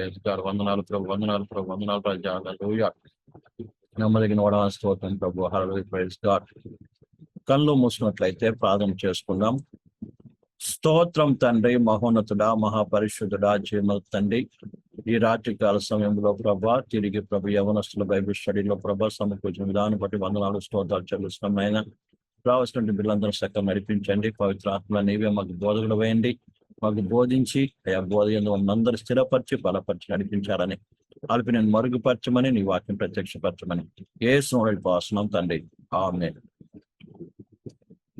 గారు వందనాలు ప్రభు వందనాలు ప్రభు వందనాలు ప్రజా. నెమ్మదిగిన వడన స్తోత్రం ప్రభు. హరవి ప్రైజ్ గాడ్ కళ్ళు మూసినట్లయితే ప్రార్థన చేసుకుందాం. స్తోత్రం తండ్రి మహోన్నతుడా మహాపరిశుద్ధుడా జీవన తండ్రి. ఈ రాత్రి కాల సమయంలో ప్రభా తిరిగి ప్రభు యవనస్తుల బైబిల్ స్టడీలో ప్రభా సమకూర్చిన విధానం బట్టి వందనాలు స్తోత్రాలు చెల్లిస్తున్నాం ఆయన రావాల్సినటువంటి బిల్లందరూ చక్కగా నడిపించండి. పవిత్ర ఆత్మ నీవే మాకు బోధకుడు వేయండి మాకు బోధించి అయా బోధ అందరూ స్థిరపరిచి బలపరిచి నడిపించాలని అల్పి నేను మరుగుపరచమని నీ వాక్యం ప్రత్యక్షపరచమని. ఏ సోడి పాసనం తండ్రి. ఆమె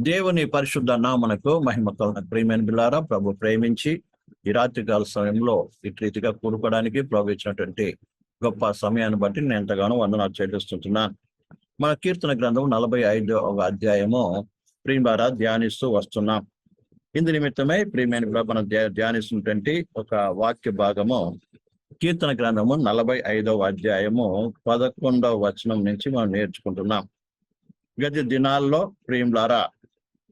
దేవుని పరిశుద్ధ నామనకు మహిమ కలన ప్రేమైన బిల్లారా ప్రభు ప్రేమించి ఈ రాత్రి కాల సమయంలో ఇటు రీతిగా కూరుకోవడానికి ప్రభు ఇచ్చినటువంటి గొప్ప సమయాన్ని బట్టి నేను ఎంతగానో వందనాలు చెల్లిస్తుంటున్నాను మన కీర్తన గ్రంథం నలభై ఐదో అధ్యాయము. ప్రియులారా ధ్యానిస్తూ వస్తున్నాం. ఇందు నిమిత్తమై ప్రియమైన మనం ధ్యానిస్తున్నటువంటి ఒక వాక్య భాగము కీర్తన గ్రంథము నలభై ఐదవ అధ్యాయము పదకొండవ వచనం నుంచి మనం నేర్చుకుంటున్నాం. గత దినాల్లో ప్రియులారా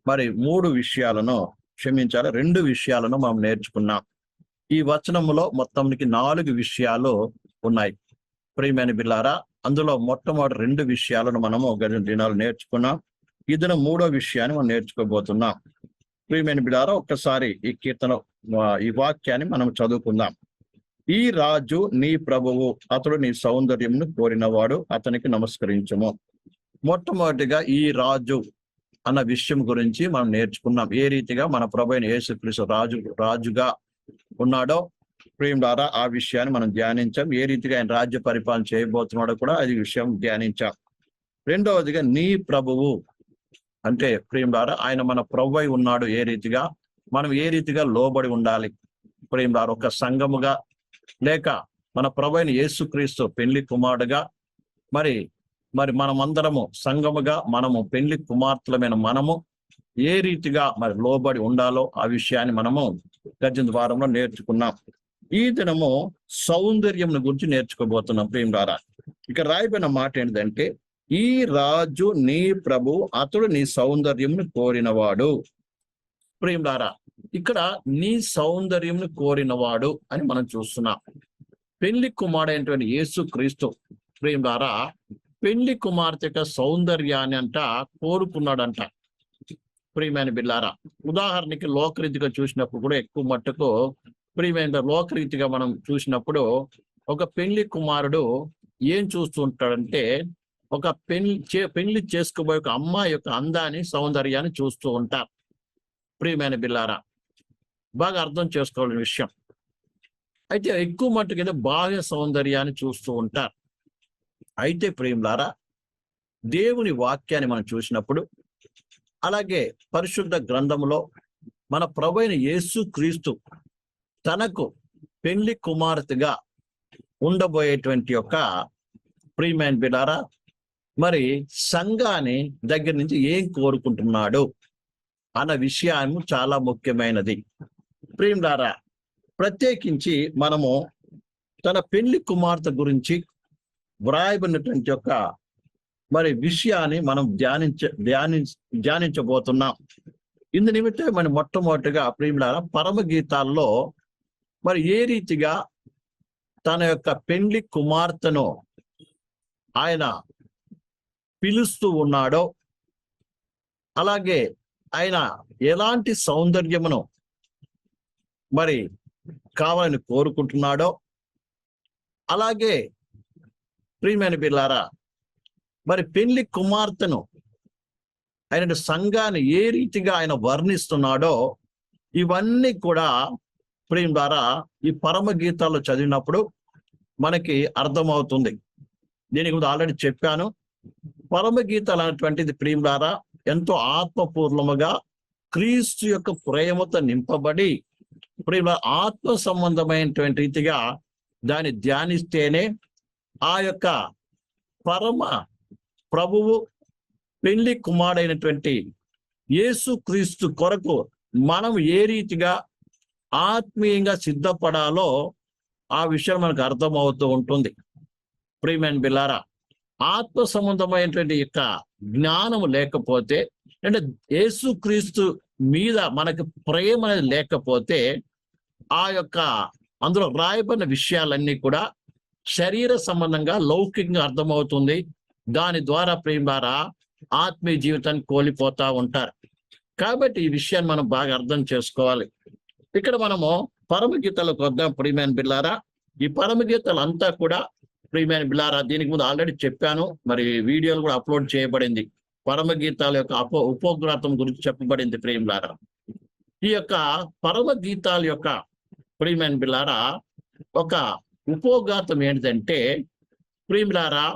మరి మూడు విషయాలను క్షమించాలి రెండు విషయాలను మనం నేర్చుకున్నాం. ఈ వచనములో మొత్తానికి నాలుగు విషయాలు ఉన్నాయి. ప్రియమైన బిల్లారా అందులో మొట్టమొదటి రెండు విషయాలను మనము గత దినాలు నేర్చుకున్నాం. ఇదిన మూడో విషయాన్ని మనం నేర్చుకోబోతున్నాం. ప్రియమైన బిడారా ఒక్కసారి ఈ కీర్తన ఈ వాక్యాన్ని మనం చదువుకుందాం. ఈ రాజు నీ ప్రభువు అతడు నీ సౌందర్యంను కోరినవాడు అతనికి నమస్కరించము. మొట్టమొదటిగా ఈ రాజు అన్న విషయం గురించి మనం నేర్చుకున్నాం. ఏ రీతిగా మన ప్రభు అయిన యేసుక్రీస్తు రాజు రాజుగా ఉన్నాడో ప్రేమ ద్వారా ఆ విషయాన్ని మనం ధ్యానించాం. ఏ రీతిగా ఆయన రాజ్య పరిపాలన చేయబోతున్నాడో కూడా అది విషయం ధ్యానించాం. రెండవదిగా నీ ప్రభువు అంటే ప్రేమ ఆయన మన ప్రభు ఉన్నాడు ఏ రీతిగా? మనం ఏ రీతిగా లోబడి ఉండాలి? ప్రేమ ఒక సంఘముగా లేక మన ప్రభు అయిన యేసుక్రీస్తు పెళ్ళి కుమారుడుగా మరి మరి మనమందరము సంఘముగా మనము పెళ్ళి కుమార్తెలమైన మనము ఏ రీతిగా మరి లోబడి ఉండాలో ఆ విషయాన్ని మనము గర్జన ద్వారంలో నేర్చుకున్నాం. ఈ దినము సౌందర్యం గురించి నేర్చుకోబోతున్నాం ప్రేమ ఇక రాయబడిన మాట ఏంటంటే ఈ రాజు నీ ప్రభు అతడు నీ సౌందర్యంను కోరినవాడు. ప్రేమలారా ఇక్కడ నీ సౌందర్యంను కోరినవాడు అని మనం చూస్తున్నాం. పెళ్ళి కుమారుడైనటువంటి యేసు క్రీస్తు ప్రేమలారా పెళ్ళి కుమార్తె యొక్క సౌందర్యాన్ని అంట కోరుకున్నాడంట. ప్రియమైన బిల్లారా ఉదాహరణకి లోకరీతిగా చూసినప్పుడు కూడా ఎక్కువ మట్టుకు ప్రియమైన లోకరీతిగా మనం చూసినప్పుడు ఒక పెళ్ళి కుమారుడు ఏం చూస్తుంటాడంటే ఒక పెళ్ళి చే పెళ్ళి చేసుకోబోయే ఒక అమ్మాయి యొక్క అందాన్ని సౌందర్యాన్ని చూస్తూ ఉంటారు ప్రియమైన బిల్లారా బాగా అర్థం చేసుకోవాలని విషయం. అయితే ఎక్కువ మట్టుకైతే ఏదో బాహ్య సౌందర్యాన్ని చూస్తూ ఉంటారు అయితే ప్రియులారా దేవుని వాక్యాన్ని మనం చూసినప్పుడు అలాగే పరిశుద్ధ గ్రంథంలో మన ప్రభైన యేసు క్రీస్తు తనకు పెళ్ళి కుమార్తెగా ఉండబోయేటువంటి యొక్క ప్రియమైన బిడారా మరి సంఘాన్ని దగ్గర నుంచి ఏం కోరుకుంటున్నాడు అన్న విషయం చాలా ముఖ్యమైనది. ప్రియులారా ప్రత్యేకించి మనము తన పెళ్ళి కుమార్తె గురించి వ్రాయబడినటువంటి యొక్క మరి విషయాన్ని మనం ధ్యానించ ధ్యాని ధ్యానించబోతున్నాం. ఇందు నిమిత్తం మన మొట్టమొదటిగా ప్రియులారా పరమ గీతాల్లో మరి ఏ రీతిగా తన యొక్క పెండ్లి కుమార్తెను ఆయన పిలుస్తూ ఉన్నాడో అలాగే ఆయన ఎలాంటి సౌందర్యమును మరి కావాలని కోరుకుంటున్నాడో అలాగే ప్రియమైన బిల్లారా మరి పెళ్ళి కుమార్తెను ఆయన సంఘాన్ని ఏ రీతిగా ఆయన వర్ణిస్తున్నాడో ఇవన్నీ కూడా ప్రేమ ద్వారా ఈ పరమ గీతాల్లో చదివినప్పుడు మనకి అర్థమవుతుంది. దీని గురించి ఆల్రెడీ చెప్పాను. పరమ గీతాలు అనేటువంటిది ప్రేమ ఎంతో ఆత్మపూర్ణముగా క్రీస్తు యొక్క ప్రేమతో నింపబడి ప్రేమ ఆత్మ సంబంధమైనటువంటి రీతిగా దాన్ని ధ్యానిస్తేనే ఆ యొక్క పరమ ప్రభువు పెళ్ళి కుమారుడైనటువంటి యేసు క్రీస్తు కొరకు మనం ఏ రీతిగా ఆత్మీయంగా సిద్ధపడాలో ఆ విషయం మనకు అర్థమవుతూ ఉంటుంది. ప్రియమైన బిల్లారా ఆత్మ సంబంధమైనటువంటి యొక్క జ్ఞానం లేకపోతే అంటే యేసుక్రీస్తు మీద మనకు ప్రేమ అనేది లేకపోతే ఆ యొక్క అందులో రాయబడిన విషయాలన్నీ కూడా శరీర సంబంధంగా లౌకికంగా అర్థమవుతుంది. దాని ద్వారా ప్రేమ ద్వారా ఆత్మీయ జీవితాన్ని కోల్పోతా ఉంటారు. కాబట్టి ఈ విషయాన్ని మనం బాగా అర్థం చేసుకోవాలి. ఇక్కడ మనము పరమగీతలకు వద్దాం ప్రియమైన బిల్లారా ఈ పరమగీతలు అంతా కూడా ప్రియమైన బిల్లారా దీనికి ముందు ఆల్రెడీ చెప్పాను మరి వీడియోలు కూడా అప్లోడ్ చేయబడింది. పరమగీతాల యొక్క అపో ఉపోగ్రాతం గురించి చెప్పబడింది ప్రేమిలారా ఈ యొక్క పరమగీతాల యొక్క ప్రియమైన బిల్లారా ఒక ఉపోఘాతం ఏంటంటే ప్రియులారా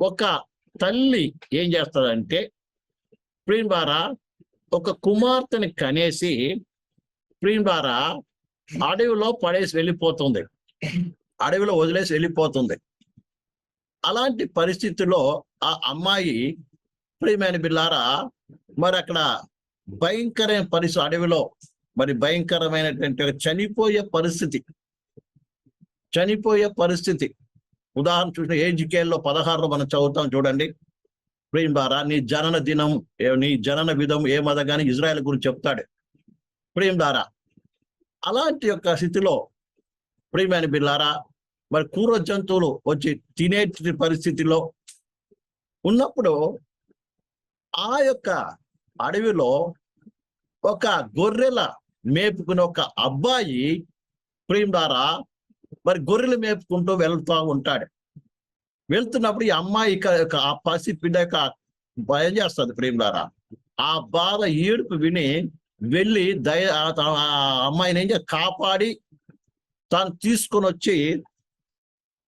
ఒక తల్లి ఏం చేస్తుందంటే ప్రియులారా ఒక కుమార్తెని కనేసి ప్రియులారా అడవిలో పడేసి వెళ్ళిపోతుంది. అడవిలో వదిలేసి వెళ్ళిపోతుంది. అలాంటి పరిస్థితిలో ఆ అమ్మాయి ప్రియమైన బిల్లారా మరి అక్కడ భయంకరమైన పరిస్థితి అడవిలో మరి భయంకరమైనటువంటి చనిపోయే పరిస్థితి చనిపోయే పరిస్థితి. ఉదాహరణ చూసిన ఏజికేల్లో పదహారులో మనం చదువుతాం చూడండి. ప్రేమ్ ద్వారా నీ జనన దినం నీ జనన విధం ఏ ఇజ్రాయెల్ గురించి చెప్తాడు. ప్రేమ్ ద్వారా అలాంటి యొక్క స్థితిలో ప్రియమైన బిల్లారా మరి కూర జంతువులు వచ్చి తినే పరిస్థితిలో ఉన్నప్పుడు ఆ యొక్క అడవిలో ఒక గొర్రెల మేపుకునే ఒక అబ్బాయి ప్రేమ్ ద్వారా మరి గొర్రెలు మేపుకుంటూ వెళ్తూ ఉంటాడు. వెళ్తున్నప్పుడు ఈ అమ్మాయి ఇక- ఆ పసి పిల్ల యొక్క భయం చేస్తుంది ద్వారా ఆ బాధ ఏడుపు విని వెళ్ళి దయ ఆ అమ్మాయిని ఏం కాపాడి తను తీసుకొని వచ్చి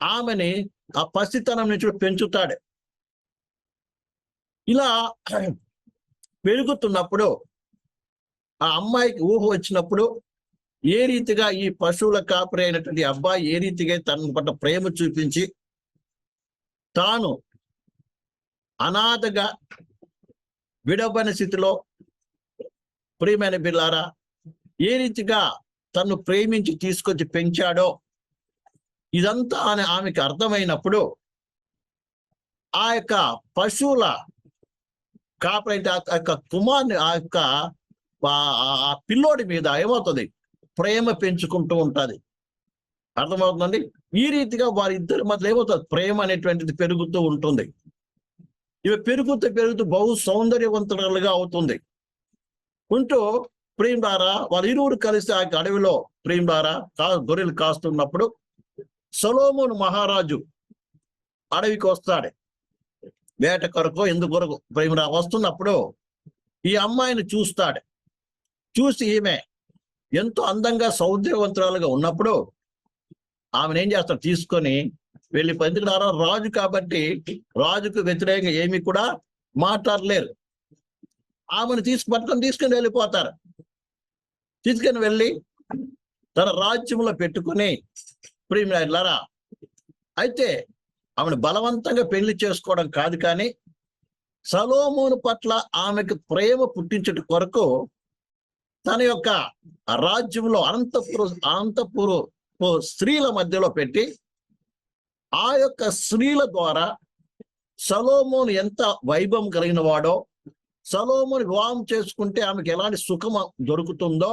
ఆమెని ఆ పసితనం నుంచి పెంచుతాడు. ఇలా పెరుగుతున్నప్పుడు ఆ అమ్మాయికి ఊహ వచ్చినప్పుడు ఏ రీతిగా ఈ పశువుల కాపరి అయినటువంటి అబ్బాయి ఏ రీతిగా తన పట్ల ప్రేమ చూపించి తాను అనాథగా విడవని స్థితిలో ప్రియమైన బిల్లారా ఏ రీతిగా తను ప్రేమించి తీసుకొచ్చి పెంచాడో ఇదంతా అని ఆమెకి అర్థమైనప్పుడు ఆ యొక్క పశువుల కాపరైతే ఆ యొక్క కుమార్ని ఆ యొక్క ఆ- ఆ- పిల్లోడి మీద ఏమవుతుంది? ప్రేమ పెంచుకుంటూ ఉంటుంది. అర్థమవుతుందండి? ఈ రీతిగా వారిద్దరి మధ్య ఏమవుతుంది? ప్రేమ అనేటువంటిది పెరుగుతూ ఉంటుంది. ఇవి పెరుగుతూ పెరుగుతూ బహు సౌందర్యవంతులుగా అవుతుంది. ఉంటూ ప్రేమ్ ద్వారా వాళ్ళ ఇరువురు కలిసి ఆ యొక్క అడవిలో ప్రేమ్ ద్వారా కా గొర్రెలు కాస్తున్నప్పుడు సొలోమోను మహారాజు అడవికి వస్తాడు. వేట కొరకు ఎందుకు కొరకు ప్రేమ వస్తున్నప్పుడు ఈ అమ్మాయిని చూస్తాడు. చూసి ఈమె ఎంతో అందంగా సౌందర్యవంతురాలుగా ఉన్నప్పుడు ఆమెను ఏం చేస్తాడు? తీసుకొని వెళ్ళి పంచుకున్నారా రాజు కాబట్టి రాజుకు వ్యతిరేకంగా ఏమి కూడా మాట్లాడలేరు. ఆమెను తీసుకు పట్టుకొని తీసుకుని వెళ్ళిపోతారు. తీసుకొని వెళ్ళి తన రాజ్యంలో పెట్టుకుని ప్రియమిలారా అయితే ఆమెను బలవంతంగా పెళ్ళి చేసుకోవడం కాదు కానీ సలోమోను పట్ల ఆమెకు ప్రేమ పుట్టించట కొరకు తన యొక్క రాజ్యంలో అనంతపుర అనంతపురు స్త్రీల మధ్యలో పెట్టి ఆ యొక్క స్త్రీల ద్వారా సలోమోను ఎంత వైభవం కలిగిన వాడో సలోమోని వివాహం చేసుకుంటే ఆమెకు ఎలాంటి సుఖం దొరుకుతుందో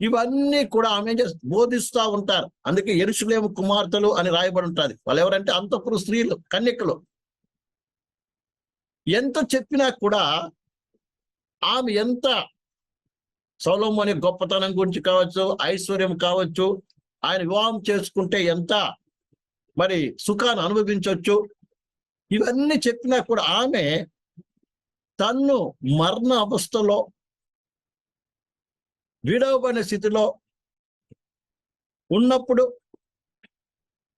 ఇవన్నీ కూడా ఆమె బోధిస్తూ ఉంటారు. అందుకే ఎరుసలేము కుమార్తెలు అని రాయబడి ఉంటుంది. వాళ్ళు ఎవరంటే అంతపురు స్త్రీలు కన్యకలు. ఎంత చెప్పినా కూడా ఆమె ఎంత సౌలమోని గొప్పతనం గురించి కావచ్చు ఐశ్వర్యం కావచ్చు ఆయన వివాహం చేసుకుంటే ఎంత మరి సుఖాన్ని అనుభవించవచ్చు ఇవన్నీ చెప్పినా కూడా ఆమె తన్ను మరణ అవస్థలో విడవబడిన స్థితిలో ఉన్నప్పుడు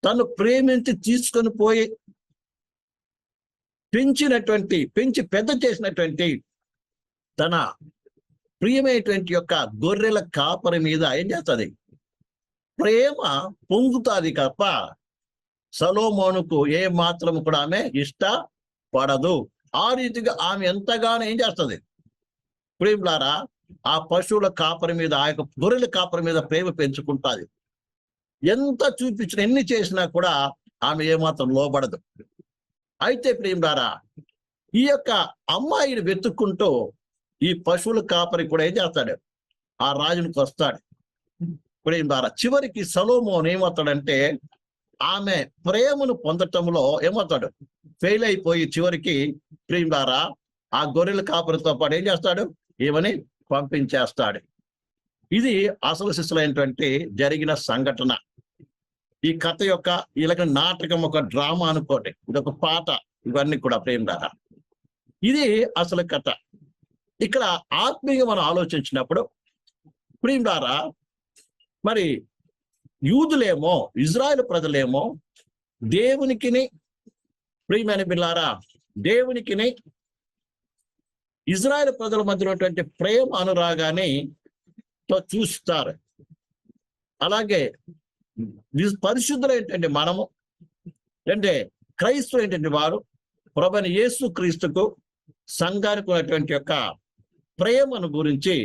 తను ప్రేమించి తీసుకొని పోయి పెంచినటువంటి పెంచి పెద్ద చేసినటువంటి తన ప్రియమైనటువంటి యొక్క గొర్రెల కాపరి మీద ఏం చేస్తుంది? ప్రేమ పొంగుతుంది తప్ప సలోమోనుకు ఏ మాత్రం కూడా ఆమె ఇష్టపడదు. ఆ రీతిగా ఆమె ఎంతగానో ఏం చేస్తుంది? ప్రేమలారా ఆ పశువుల కాపరి మీద ఆ యొక్క గొర్రెల కాపరి మీద ప్రేమ పెంచుకుంటాది. ఎంత చూపించిన ఎన్ని చేసినా కూడా ఆమె ఏమాత్రం లోబడదు. అయితే ప్రేమరారా ఈ యొక్క అమ్మాయిని వెతుక్కుంటూ ఈ పశువుల కాపరి కూడా ఏం చేస్తాడు? ఆ రాజునికి వస్తాడు. ప్రేమ చివరికి సలోమోన్ ఏమవుతాడంటే ఆమె ప్రేమను పొందటంలో ఏమవుతాడు? ఫెయిల్ అయిపోయి చివరికి ప్రేమరారా ఆ గొర్రెల కాపరితో పాటు ఏం చేస్తాడు? ఏమని పంపించేస్తాడు. ఇది అసలు శిశులైనటువంటి జరిగిన సంఘటన. ఈ కథ యొక్క ఇలాగ నాటకం ఒక డ్రామా అనుకోండి. ఇది ఒక పాట. ఇవన్నీ కూడా ప్రేమ ద్వారా. ఇది అసలు కథ. ఇక్కడ ఆత్మీయంగా మనం ఆలోచించినప్పుడు ప్రేమ ద్వారా మరి యూదులేమో ఇజ్రాయెల్ ప్రజలేమో దేవునికిని ప్రియమైన బిల్లారా దేవునికిని ఇజ్రాయెల్ ప్రజల మధ్య ఉన్నటువంటి ప్రేమ అనురాగాన్ని తో చూస్తారు. అలాగే పరిశుద్ధులు ఏంటంటే మనము? అంటే క్రైస్తవు ఏంటంటే వారు? ప్రభని యేసు క్రీస్తుకు సంఘానికి ఉన్నటువంటి యొక్క ప్రేమను గురించి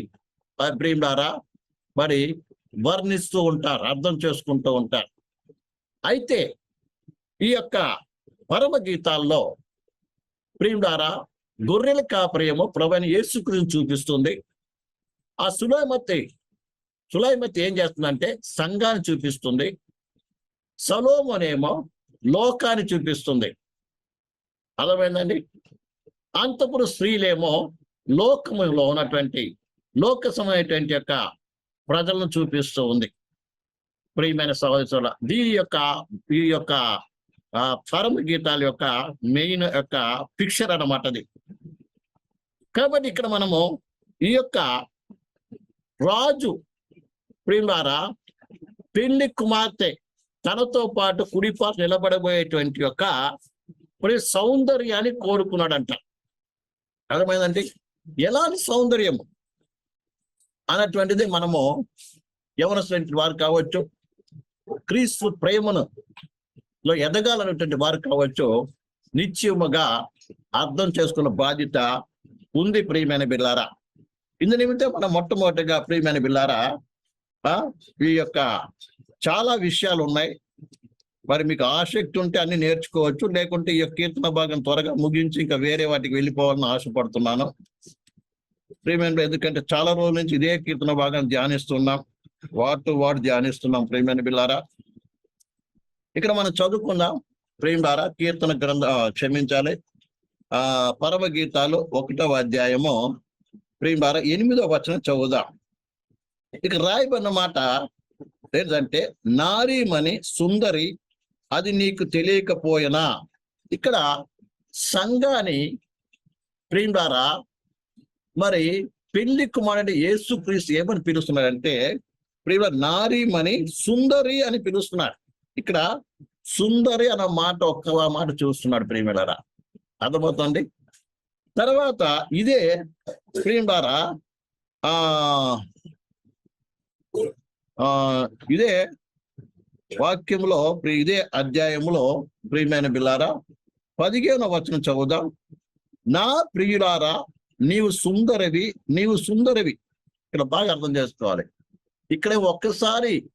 ప్రేమలారా మరి వర్ణిస్తూ ఉంటారు అర్థం చేసుకుంటూ ఉంటారు. అయితే ఈ యొక్క పరమ గీతాల్లో ప్రియులారా గొర్రెల కాపరేమో ప్రభుని యేసు చూపిస్తుంది. ఆ సులైమతి సులైమతి ఏం చేస్తుందంటే సంఘాన్ని చూపిస్తుంది. సలోమనేమో లోకాన్ని చూపిస్తుంది. అర్థమైందండి? అంతపురు స్త్రీలేమో లోకములో ఉన్నటువంటి లోక సమయటువంటి యొక్క ప్రజలను చూపిస్తూ ఉంది. ప్రియమైన సహోదరుల దీని యొక్క ఈ యొక్క ఆ, పరమ గీతాల యొక్క మెయిన్ యొక్క పిక్చర్ అన్నమాట అది. కాబట్టి ఇక్కడ మనము ఈ యొక్క రాజు ప్రియులారా పెళ్ళి కుమార్తె తనతో పాటు కుడిపాటు నిలబడబోయేటువంటి యొక్క మరి సౌందర్యాన్ని కోరుకున్నాడంట. అర్థమైందండి? ఎలాంటి సౌందర్యం అన్నటువంటిది మనము యవనటువంటి వారు కావచ్చు క్రీస్తు ప్రేమను లో ఎదగాలన్నటువంటి వారు కావచ్చు నిశ్చయముగా అర్థం చేసుకున్న బాధ్యత ఉంది ప్రియమైన బిల్లారా ఇందు నిమిత్తం మనం మొట్టమొదటిగా ప్రియమైన బిల్లారా ఆ, ఈ యొక్క చాలా విషయాలు ఉన్నాయి. మరి మీకు ఆసక్తి ఉంటే అన్ని నేర్చుకోవచ్చు లేకుంటే ఈ యొక్క కీర్తన భాగం త్వరగా ముగించి ఇంకా వేరే వాటికి వెళ్ళిపోవాలని ఆశపడుతున్నాను. ప్రియమైన ఎందుకంటే చాలా రోజుల నుంచి ఇదే కీర్తన భాగం ధ్యానిస్తున్నాం వాటు వాడు ధ్యానిస్తున్నాం ప్రియమైన బిల్లారా ఇక్కడ మనం చదువుకుందాం. ప్రియులారా కీర్తన గ్రంథ క్షమించాలి. ఆ పరమ గీతాలు ఒకటవ అధ్యాయము. ప్రియులారా ఎనిమిదవ వచనం చదువుదాం. ఇక రాయబడిన మాట ఏంటంటే నారీమణి సుందరి అది నీకు తెలియకపోయినా? ఇక్కడ సంఘాన్ని ప్రియులారా మరి పెళ్ళి కుమారుడి యేసు క్రీస్తు ఏమని పిలుస్తున్నాడంటే ప్రేమ నారీమణి సుందరి అని పిలుస్తున్నాడు. ఇక్కడ సుందరి అన్న మాట ఒక్క మాట చూస్తున్నాడు ప్రియమిళరా అర్థమవుతుంది తర్వాత ఇదే ప్రియులారా ఆ ఆ ఇదే వాక్యంలో ప్రి- ఇదే అధ్యాయంలో ప్రియమైన బిల్లారా పదిహేను వచనం చదువుదాం. నా ప్రియులారా నీవు సుందరవి నీవు సుందరవి. ఇక్కడ బాగా అర్థం చేసుకోవాలి. ఇక్కడ ఒక్కసారి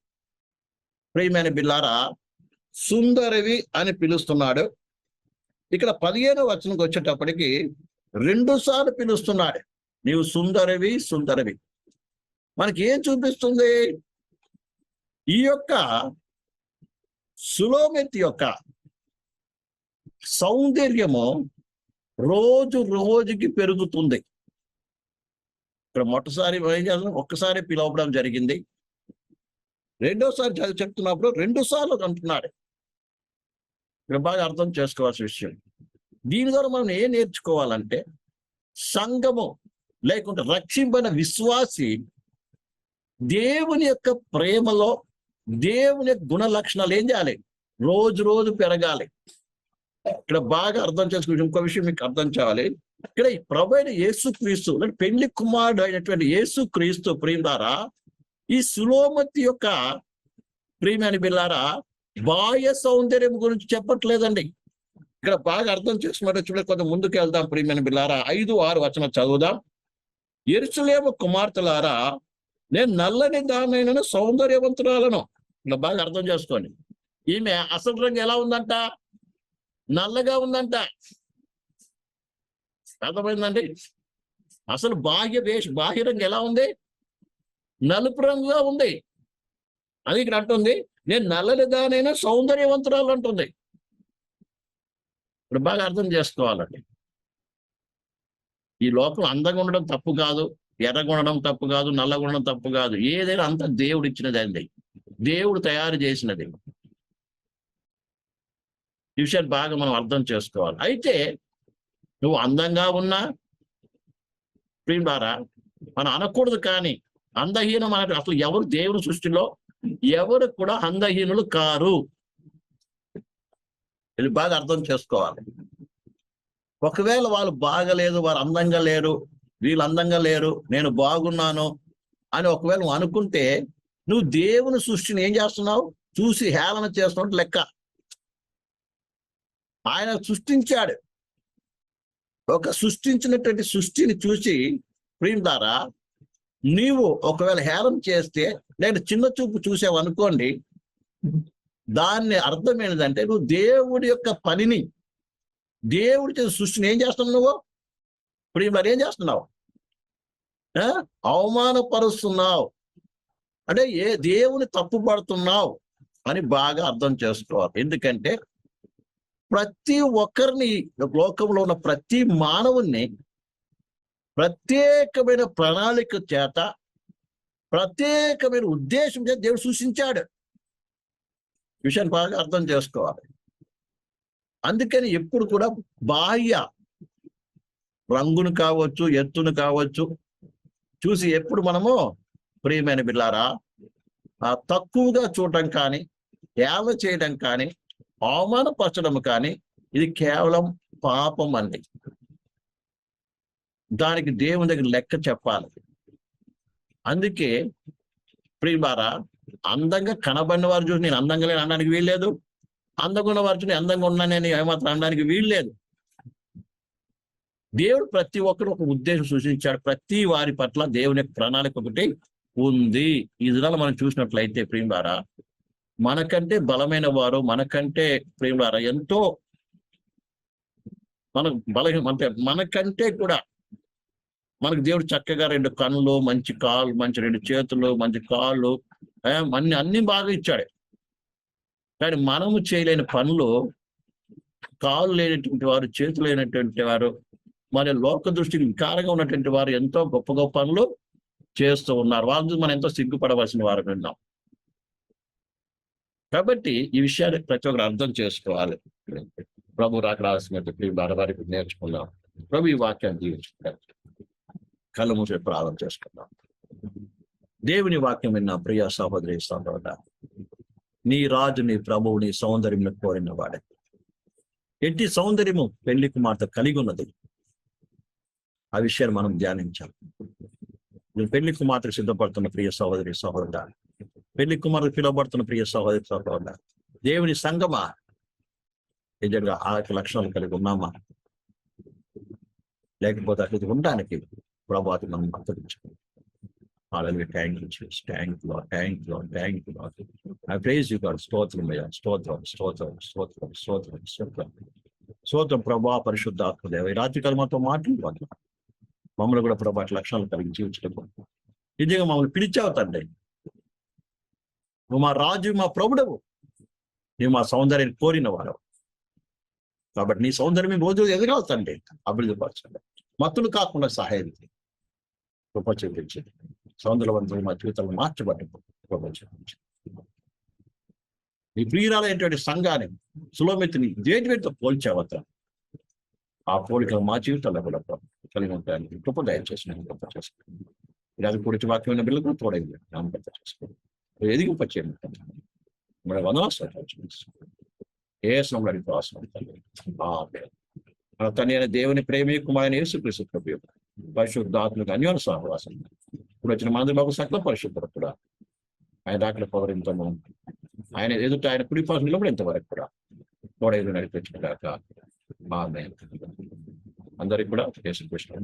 ప్రియమైన బిల్లారా సుందరవి అని పిలుస్తున్నాడు. ఇక్కడ పదిహేను వచనంకి వచ్చేటప్పటికి రెండు సార్లు పిలుస్తున్నాడు. నీవు సుందరవి సుందరవి. మనకి ఏం చూపిస్తుంది? ఈ యొక్క సులోమెత్ యొక్క సౌందర్యము రోజు రోజుకి పెరుగుతుంది. ఇక్కడ మొట్టసారి ఏం చేస్తాం ఒక్కసారి పిలవడం జరిగింది. రెండోసారి చదివి చెప్తున్నప్పుడు రెండు సార్లు అంటున్నాడు ఇక్కడ బాగా అర్థం చేసుకోవాల్సిన విషయం. దీని ద్వారా మనం ఏం నేర్చుకోవాలంటే సంఘము లేకుంటే రక్షింపైన విశ్వాసి దేవుని యొక్క ప్రేమలో దేవుని యొక్క గుణ లక్షణాలు ఏం చేయాలి? రోజు రోజు పెరగాలి. ఇక్కడ బాగా అర్థం చేసుకుని ఇంకో విషయం మీకు అర్థం చేయాలి ఇక్కడ ప్రభు అయిన యేసు క్రీస్తు పెళ్ళి కుమారుడు అయినటువంటి యేసు క్రీస్తు ప్రియం ద్వారా ఈ సులోమతి యొక్క ప్రియమైన బిల్లారా బాహ్య సౌందర్యం గురించి చెప్పట్లేదండి. ఇక్కడ బాగా అర్థం చేసుకున్నట్టు చూడ కొంత ముందుకు వెళ్దాం ప్రియమైన బిల్లారా ఐదు ఆరు వచనం చదువుదాం. ఎరుసలేము కుమార్తెలారా నేను నల్లని దానైన సౌందర్యవంతురాలను. ఇలా బాగా అర్థం చేసుకోండి. ఈమె అసలు రంగు ఎలా ఉందంట? నల్లగా ఉందంట. అర్థమైందండి? అసలు బాహ్య వేష బాహ్య రంగు ఎలా ఉంది? నలుపు రంగుగా ఉంది. అది ఇక్కడ అంటుంది. నేను నల్లని దానైనా సౌందర్యవంతురాలు అంటుంది. ఇప్పుడు బాగా అర్థం చేసుకోవాలండి. ఈ లోకం అందంగా ఉండడం తప్పు కాదు ఎర్రగొనడం తప్పు కాదు నల్లగొనడం తప్పు కాదు. ఏదైనా అంత దేవుడు ఇచ్చినది అండి దేవుడు తయారు చేసినది. ఈ విషయాన్ని బాగా మనం అర్థం చేసుకోవాలి. అయితే నువ్వు అందంగా ఉన్నా ద్వారా మనం అనకూడదు కానీ అందహీనం అనే అసలు ఎవరు దేవుని సృష్టిలో? ఎవరు కూడా అందహీనులు కారు. ఇది బాగా అర్థం చేసుకోవాలి. ఒకవేళ వాళ్ళు బాగలేదు వారు అందంగా లేరు వీళ్ళు అందంగా లేరు నేను బాగున్నాను అని ఒకవేళ నువ్వు అనుకుంటే నువ్వు దేవుని సృష్టిని ఏం చేస్తున్నావు? చూసి హేళన చేస్తున్నట్టు లెక్క. ఆయన సృష్టించాడు. ఒక సృష్టించినటువంటి సృష్టిని చూసి ప్రియం ద్వారా నీవు ఒకవేళ హేళన చేస్తే నేను చిన్న చూపు చూసావు అనుకోండి దాన్ని అర్థం ఏంటంటే నువ్వు దేవుడి యొక్క పనిని దేవుడి చేసిన సృష్టిని ఏం చేస్తున్నావు నువ్వు? ఇప్పుడు మరి ఏం చేస్తున్నావు? ఆ? అవమానపరుస్తున్నావు. అంటే ఏ దేవుని తప్పు పడుతున్నావు అని బాగా అర్థం చేసుకోవాలి. ఎందుకంటే ప్రతి ఒక్కరిని లోకంలో ఉన్న ప్రతి మానవుణ్ణి ప్రత్యేకమైన ప్రణాళిక చేత ప్రత్యేకమైన ఉద్దేశం చేత దేవుడు సూచించాడు విషయాన్ని బాగా అర్థం చేసుకోవాలి. అందుకని ఎప్పుడు కూడా బాహ్య రంగును కావచ్చు ఎత్తును కావచ్చు చూసి ఎప్పుడు మనము ప్రియమైన బిల్లారా ఆ తక్కువగా చూడటం కానీ ఏవ చేయడం కానీ అవమానపరచడం కానీ ఇది కేవలం పాపం అండి. దానికి దేవుని దగ్గర లెక్క చెప్పాలి. అందుకే ప్రియులారా అందంగా కనబడిన వారు చూసి నేను అందంగా లేని అనడానికి వీల్లేదు అందంగా ఉన్న వారు చూసి అందంగా ఉన్నా నేను ఏమాత్రం అనడానికి వీల్లేదు దేవుడు ప్రతి ఒక్కరు ఒక ఉద్దేశం సూచించాడు. ప్రతి వారి పట్ల దేవుని ప్రణాళిక ఒకటి ఉంది. ఇదిలా మనం చూసినట్లయితే ప్రియులారా మనకంటే బలమైన వారు మనకంటే ప్రియులారా ఎంతో మనం బలహీన అంటే మనకంటే కూడా మనకు దేవుడు చక్కగా రెండు కన్నులు మంచి కాళ్ళు మంచి రెండు చేతులు మంచి కాళ్ళు అన్ని అన్ని బాగా ఇచ్చాడు. కానీ మనము చేయలేని పనులు కాళ్ళు లేనటువంటి వారు చేతులు లేనటువంటి వారు మరి లోక దృష్టికి వికారంగా ఉన్నటువంటి వారు ఎంతో గొప్ప గొప్ప పనులు చేస్తూ ఉన్నారు. వాళ్ళ మనం ఎంతో సిగ్గుపడవలసిన వారు విన్నాం కాబట్టి ఈ విషయాన్ని ప్రతి ఒక్కరు అర్థం చేసుకోవాలి. ప్రభు రాక రాసినట్టు వారికి నేర్చుకున్నాం ప్రభు ఈ వాక్యాన్ని జీవించుకుంటారు కళ్ళు మూసే ప్రార్థన చేసుకుందాం. దేవుని వాక్యం విన్న ప్రియ సహోదరి సహోదరుడ నీ రాజు నీ ప్రభువు నీ సౌందర్యం కోరిన వాడే. ఎట్టి సౌందర్యము పెళ్ళి కుమార్తె కలిగి ఉన్నది? ఆ విషయాన్ని మనం ధ్యానించాలి. పెళ్ళి కుమార్తె సిద్ధపడుతున్న ప్రియ సహోదరి సహోదరుడ పెళ్ళి కుమార్తె పిలువబడుతున్న ప్రియ సహోదరి సహోదరుడ దేవుని సంగమా? నిజంగా ఆ లక్షణాలు కలిగి ఉన్నామా? లేకపోతే అట్లా ఉండడానికి ప్రభాతి మనం అర్థించుకోవాలి అలాగే ట్యాంక్ ట్యాంక్లో ట్యాంక్లో ట్యాంక్లో ఐ ప్రైజ్ యూ గాడ్ స్తోత్రం అయ్యా. స్తోత్రం స్తోత్రం స్తోత్రం స్తోత్రం స్తోత్రం. స్తోత్రం ప్రభా పరిశుద్ధాత్మ దేవ. ఈ రాత్రికాలం మాతో మాట్లాడుకోవాలి మమ్మల్ని కూడా ప్రభా లక్షణాలు కలిగి జీవించడం నిజంగా మమ్మల్ని పిలిచావు తండ్రి. నువ్వు మా రాజు మా ప్రభుడవు. నువ్వు మా సౌందర్యాన్ని కోరిన వారు కాబట్టి నీ సౌందర్యం రోజు ఎదగాలి తండ్రి. అభివృద్ధి పరచండి. మత్తులు కాకుండా సహాయం చేయి. కృప చూపించండి సౌందర్యవంతులు మా జీవితాలను మార్చబడ్డ కృప చూపించింది నీ ప్రియురాలైనటువంటి సంఘాన్ని సులోమితిని దేనితో పోల్చావత ఆ పోలికలు మా జీవితాల్లో కూడా కలిగి ఉంటాయని కృప దయచేసి నేను కృప చేసుకుంటాను ఇది గురించి వాక్యమైన బిల్లు కూడా తోడైంది నామకృప చేసుకోండి ఎదిగింపచేయండి మన వందనాలు ఏ సమయంలో అడిగి అవసరం మన తండ్రి దేవుని ప్రేమి కుమారుని యేసుక్రీస్తు ప్రభు పరిశుద్ధాత్మక అన్యోన సహవాసం ఇప్పుడు వచ్చిన మందిలోకి సకల పరిశుద్ధుడు కూడా. ఆయన దాఖలు పవరింతము ఆయన ఎదుట ఆయన కుడి పాసు కూడా ఇంతవరకు కూడా. కూడా ఎదురు నడిపించిన కాక ఆమె అందరికి కూడా యేసుకృష్ణ